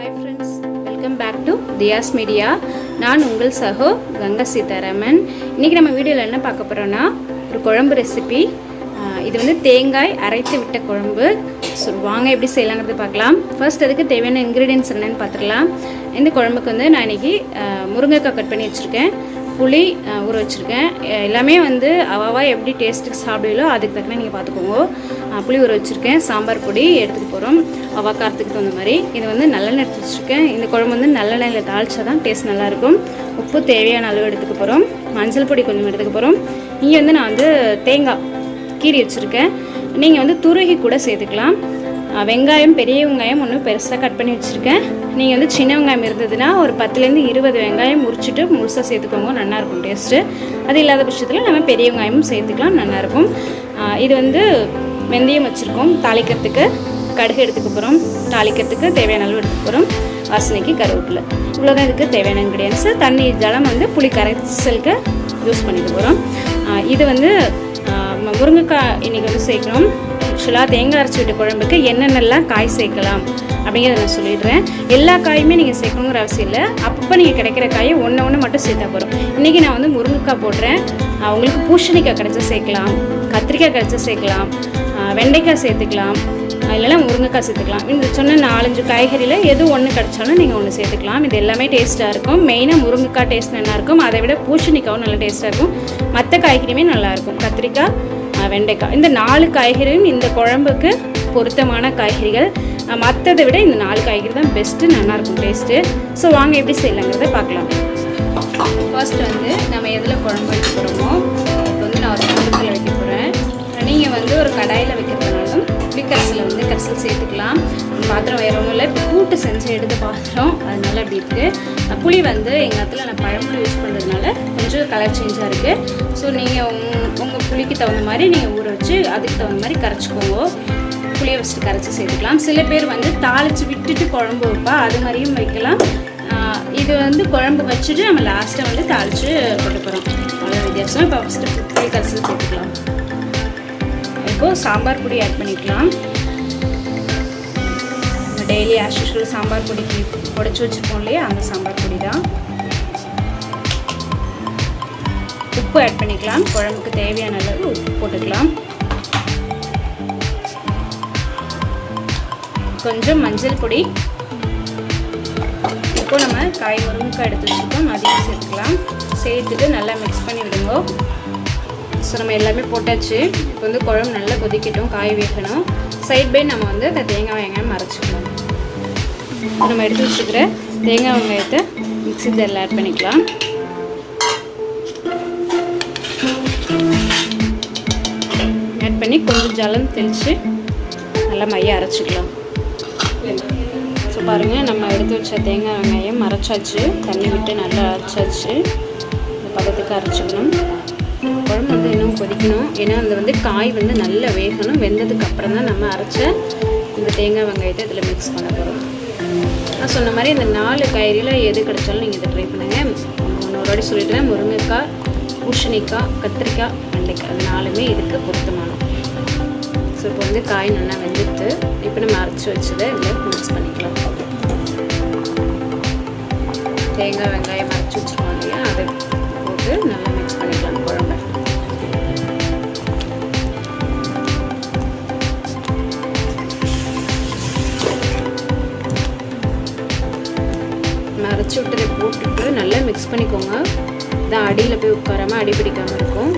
Hi friends welcome back to Thiya's media நான் உங்கள் சகோ கங்கா சீதாராமன். இன்றைக்கி நம்ம வீடியோவில் என்ன பார்க்க போகிறோன்னா ஒரு குழம்பு ரெசிபி இது வந்து தேங்காய் அரைத்து விட்ட குழம்பு. ஸோ வாங்க எப்படி செய்யலாங்கிறது பார்க்கலாம். ஃபர்ஸ்ட் அதுக்கு தேவையான இன்க்ரீடியன்ஸ் என்னென்னு பார்த்துக்கலாம் இந்த குழம்புக்கு வந்து நான் இன்றைக்கி முருங்கைக்காய் கட் பண்ணி வச்சுருக்கேன். புளி ஊற வச்சுருக்கேன். எல்லாமே வந்து அவாவா எப்படி டேஸ்ட்டுக்கு சாப்பிடுவீங்களோ அதுக்கு தக்கன நீங்கள் பார்த்துக்கோங்க புளி ஊற வச்சுருக்கேன். சாம்பார் பொடி எடுத்துகிட்டு போகிறோம் அவா காரத்துக்கு தகுந்த மாதிரி. இது வந்து நல்லெண்ணெய் எடுத்து வச்சுருக்கேன். இந்த குழம்பு வந்து நல்லெண்ணெயில் தாளிச்சா தான் டேஸ்ட் நல்லாயிருக்கும் உப்பு தேவையான அளவு எடுத்துக்க போகிறோம் மஞ்சள் பொடி கொஞ்சம் எடுத்துக்க போகிறோம் இங்கே வந்து நான் வந்து தேங்காய் கீரி வச்சுருக்கேன். நீங்கள் வந்து துருகி கூட சேர்த்துக்கலாம். வெங்காயம் பெரிய வெங்காயம் ஒன்று பெருசாக கட் பண்ணி வச்சுருக்கேன். நீங்கள் வந்து சின்ன வெங்காயம் இருந்ததுன்னா ஒரு பத்துலேருந்து இருபது வெங்காயம் முறிச்சிட்டு முழுசாக சேர்த்துக்கோங்க நல்லாயிருக்கும் டேஸ்ட்டு அது இல்லாத பட்சத்தில் நம்ம பெரிய வெங்காயமும் சேர்த்துக்கலாம் நல்லாயிருக்கும் இது வந்து வெந்தயம் வச்சுருக்கோம் தாளிக்கிறதுக்கு கடுகு எடுத்துக்க போகிறோம் தாளிக்கிறதுக்கு தேவையான அளவு எடுத்துக்க போகிறோம் வாசனைக்கு கருவேப்பிலை. இவ்வளோதான் இதுக்கு தேவையான இன்க்ரீடியன்ஸு தண்ணி ஜலம் வந்து புளி கரைசலுக்கு யூஸ் பண்ணிக்க போகிறோம் இது வந்து முருங்கைக்காய் இன்றைக்கி வந்து சேர்க்கணும் ஆக்சுவலாக தேங்காய் அரைச்சி விட்டு குழம்புக்கு என்னென்னலாம் காய் சேர்க்கலாம் அப்படிங்கிறத நான் சொல்லிடுறேன். எல்லா காயுமே நீங்கள் சேர்க்கணுங்கிற அவசியம் இல்லை. அப்பப்போ நீங்கள் கிடைக்கிற காயை ஒன்று ஒன்று மட்டும் சேர்த்தா போகிறோம் இன்றைக்கி நான் வந்து முருங்கைக்காய் போடுறேன். அவங்களுக்கு உங்களுக்கு பூசணிக்காய் கிடச்சா சேர்க்கலாம். கத்திரிக்காய் கிடச்சா சேர்க்கலாம். வெண்டைக்காய் சேர்த்துக்கலாம். இல்லைனா முருங்கைக்காய் சேர்த்துக்கலாம். இந்த சொன்ன நாலஞ்சு காய்கறியில் எது ஒன்று கிடச்சாலும் நீங்கள் ஒன்று சேர்த்துக்கலாம். இது எல்லாமே டேஸ்ட்டாக இருக்கும். மெயினாக முருங்கைக்காய் டேஸ்ட் நல்லாயிருக்கும் அதை விட பூசணிக்காவும் நல்லா டேஸ்ட்டாக இருக்கும். மற்ற காய்கறியுமே நல்லாயிருக்கும் கத்திரிக்காய் வெண்டைக்காய். இந்த நாலு காய்கறியும் இந்த குழம்புக்கு பொருத்தமான காய்கறிகள். மற்றதை விட இந்த நாலு காய்கறி தான் பெஸ்ட்டு நல்லாயிருக்கும் டேஸ்ட்டு ஸோ வாங்க எப்படி செய்யலாங்கிறத பார்க்கலாம். ஃபர்ஸ்ட் வந்து நம்ம எதில் குழம்பு வைக்க போகிறோமோ இப்போ வந்து நான் ஒரு குழம்புல வைக்க போகிறேன் நீங்கள் வந்து ஒரு கடாயில் வைக்கிறதுனாலும் புளிக்கரசில் வந்து கரைசல் சேர்த்துக்கலாம். பாத்திரம் வேறு ஒன்றும் இல்லை இப்போ கூட்டு செஞ்சு எடுத்த பாத்திரம் அதனால அப்படி இருக்குது புளி வந்து எங்கள் இடத்துல நான் பழம்புளி யூஸ் பண்ணுறதுனால கொஞ்சம் கலர் சேஞ்சாக இருக்குது ஸோ நீங்கள் உங்கள் புளிக்கு தகுந்த மாதிரி நீங்கள் ஊற வச்சு அதுக்கு தகுந்த மாதிரி கரைச்சிக்கோங்க. புளியை வச்சுட்டு கரைச்சி சேர்த்துக்கலாம். சில பேர் வந்து தாளித்து விட்டுட்டு குழம்பு வைப்பா அது மாதிரியும் வைக்கலாம். இது வந்து குழம்பு வச்சுட்டு நம்ம லாஸ்ட்டாக வந்து தாளித்து கொண்டு போகிறோம் அவ்வளோ வித்தியாசம். இப்போ ஃபஸ்ட்டு புளி கரைசல் சேர்த்துக்கலாம். இப்போது சாம்பார் பொடி ஆட் பண்ணிக்கலாம். டெய்லி ஆஸ் யூஷுவல் சாம்பார் பொடிக்கு உடச்சி வச்சுருப்போம் இல்லையா? அந்த சாம்பார் பொடி தான் உப்பு ஆட் பண்ணிக்கலாம். குழம்புக்கு தேவையான அளவு உப்பு போட்டுக்கலாம். கொஞ்சம் மஞ்சள் பொடி. இப்போ நம்ம காய் முருங்கைக்காய் எடுத்து வச்சுருக்கோம். அதையும் சேர்த்துக்கலாம். சேர்த்துட்டு நல்லா மிக்ஸ் பண்ணி விடுங்க. ஸோ நம்ம எல்லாமே போட்டாச்சு. இப்போ வந்து குழம்பு நல்லா கொதிக்கட்டும் காய் வைக்கணும். சைட் பை நம்ம வந்து அந்த தேங்காய் வெங்காயம் அரைச்சிக்கலாம் இப்போ நம்ம எடுத்து வச்சுக்கிற தேங்காய் வெங்காயத்தை மிக்ஸி ஜாரில் ஆட் பண்ணிக்கலாம். ஆட் பண்ணி கொஞ்சம் ஜலம் தெளித்து நல்லா மைய அரைச்சிக்கலாம். ஸோ பாருங்கள் நம்ம எடுத்து வச்ச தேங்காய் வெங்காயம் அரைச்சாச்சு தண்ணி விட்டு நல்லா அரைச்சாச்சு. இந்த பதத்துக்கு அரைச்சிக்கணும் குழம்பு வந்து இன்னும் கொதிக்கணும். ஏன்னா அந்த வந்து காய் வந்து நல்லா வேகணும். வெந்ததுக்கு அப்புறம் தான் நம்ம அரைச்ச இந்த தேங்காய் வெங்காயத்தை இதில் மிக்ஸ் பண்ண போகிறோம் நான் சொன்ன மாதிரி இந்த நாலு காய்கறியில் எது கிடைச்சாலும் நீங்கள் இதை ட்ரை பண்ணுங்கள் இன்னொரு வாட்டி சொல்லிட்டேன் முருங்கைக்காய் பூஷணிக்காய் கத்திரிக்காய் வெண்டைக்காய். அது நாலுமே இதுக்கு பொருத்தமானோம் ஸோ இப்போ வந்து காய் நல்லா வெந்துட்டு இப்போ நம்ம அரைச்சி வச்சதை இதில் மிக்ஸ் பண்ணிக்கலாம். தேங்காய் வெங்காயம் அரைச்சி வச்சுருக்கோம் இல்லையா? அதை போட்டு நல்லா பண்ணிக்கோங்க. இதான் அடியில் போய் உட்காராமல் அடி பிடிக்காமல் இருக்கும்.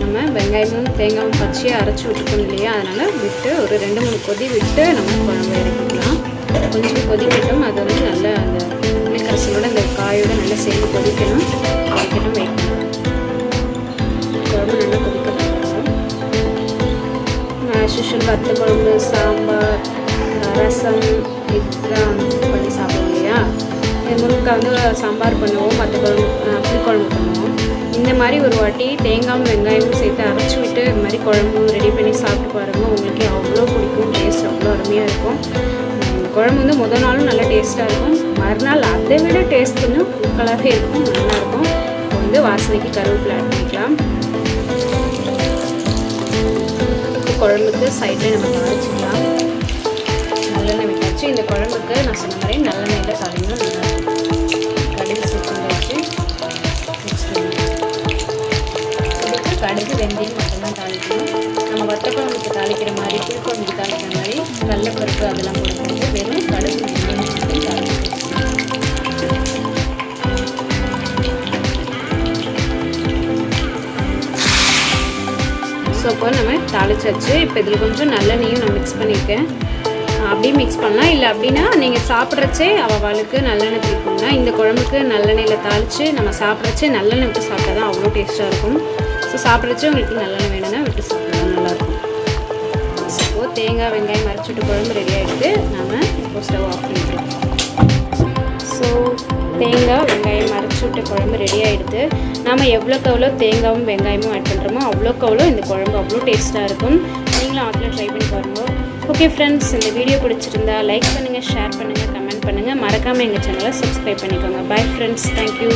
நம்ம வெங்காயமும் தேங்காயும் பச்சையாக அரைச்சி விட்டுருக்கோம் இல்லையா? அதனால் விட்டு ஒரு ரெண்டு மூணு கொதி விட்டு நம்ம குழம்பு இறக்கிக்கலாம். கொஞ்சம் கொதிக்கட்டும் அது வந்து நல்லா அந்த புளிக்கரசலோட அந்த காயோட நல்லா சேர்ந்து கொதிக்கணும். கொதிக்கட்டும் வைக்கணும் குழம்பு நல்லா கொதிக்கணும் ஆஷுஷல் வத்த குழம்பு சாம்பார் ரசம் இதெல்லாம் முருங்கைக்காய் வந்து சாம்பார் பண்ணுவோம் மற்ற குழம்பு அஹ், புளிக்குழம்பு பண்ணுவோம். இந்த மாதிரி ஒரு வாட்டி தேங்காயும் வெங்காயமும் சேர்த்து அரைச்சி விட்டு இந்த மாதிரி குழம்பு ரெடி பண்ணி சாப்பிட்டு பாருங்கள் உங்களுக்கு அவ்வளோ பிடிக்கும் டேஸ்ட் அவ்வளோ அருமையாக இருக்கும். குழம்பு வந்து முதல் நாளும் நல்லா டேஸ்ட்டாக இருக்கும். மறுநாள் அதை விட டேஸ்ட் கொஞ்சம் தூக்கலாகவே இருக்கும் நல்லாயிருக்கும் இப்போ வந்து வாசனைக்கு கருவேப்பிலை ஆட் பண்ணிக்கலாம். இப்போ குழம்புக்கு சைடில் நம்ம கடுகு வெந்தயம் மட்டும்தான் தாளிக்கணும் நம்ம வத்தக்குழம்புக்கு தாளிக்கிற மாதிரி புளிக்குழம்புக்கு தாளிக்கிற மாதிரி கடலைப்பருப்பு அதெல்லாம் போடும்போது வெறும் கடுகு வெந்தயம் ஸோ இப்போ நம்ம தாளிச்சாச்சு. இப்போ இதில் கொஞ்சம் நல்லெண்ணையும் நான் மிக்ஸ் பண்ணியிருக்கேன் அப்படியே மிக்ஸ் பண்ணலாம். இல்லை அப்படின்னா நீங்கள் சாப்பிட்றச்சே அவளுக்கு நல்லெண்ணெய் பிடிக்கும்னா இந்த குழம்புக்கு நல்லெண்ணெயில் தாளித்து நம்ம சாப்பிட்றச்சே நல்லெண்ணெய் விட்டு சாப்பிட்டா தான் அவ்வளோ டேஸ்ட்டாக இருக்கும். ஸோ சாப்பிட்றச்சே உங்களுக்கு நல்லெண்ணெய் வேணும்னா விட்டு சாப்பிடலாம். நல்லாயிருக்கும். ஸோ தேங்காய் வெங்காயம் மறைச்சிட்டு குழம்பு ரெடி ஆகிட்டு நம்ம இப்போ ஸ்டவ் ஆஃப் பண்ணிக்கலாம். ஸோ தேங்காய் வெங்காயம் அரைச்சி விட்ட குழம்பு ரெடி ஆகிடுது நாம் எவ்வளோக்கு எவ்வளோ தேங்காயும் வெங்காயமும் ஆட் பண்ணுறோமோ அவ்வளோக்கு அவ்வளோ இந்த குழம்பு அவ்வளோ டேஸ்ட்டாக இருக்கும். நீங்களும் ஆட்டில் ட்ரை பண்ணி பாருங்கள் ஓகே ஃப்ரெண்ட்ஸ் இந்த வீடியோ பிடிச்சிருந்தா லைக் பண்ணுங்கள் ஷேர் பண்ணுங்கள் கமெண்ட் பண்ணுங்கள் மறக்காமல் எங்கள் சேனலை சப்ஸ்கிரைப் பண்ணிக்கோங்க. Bye friends thank you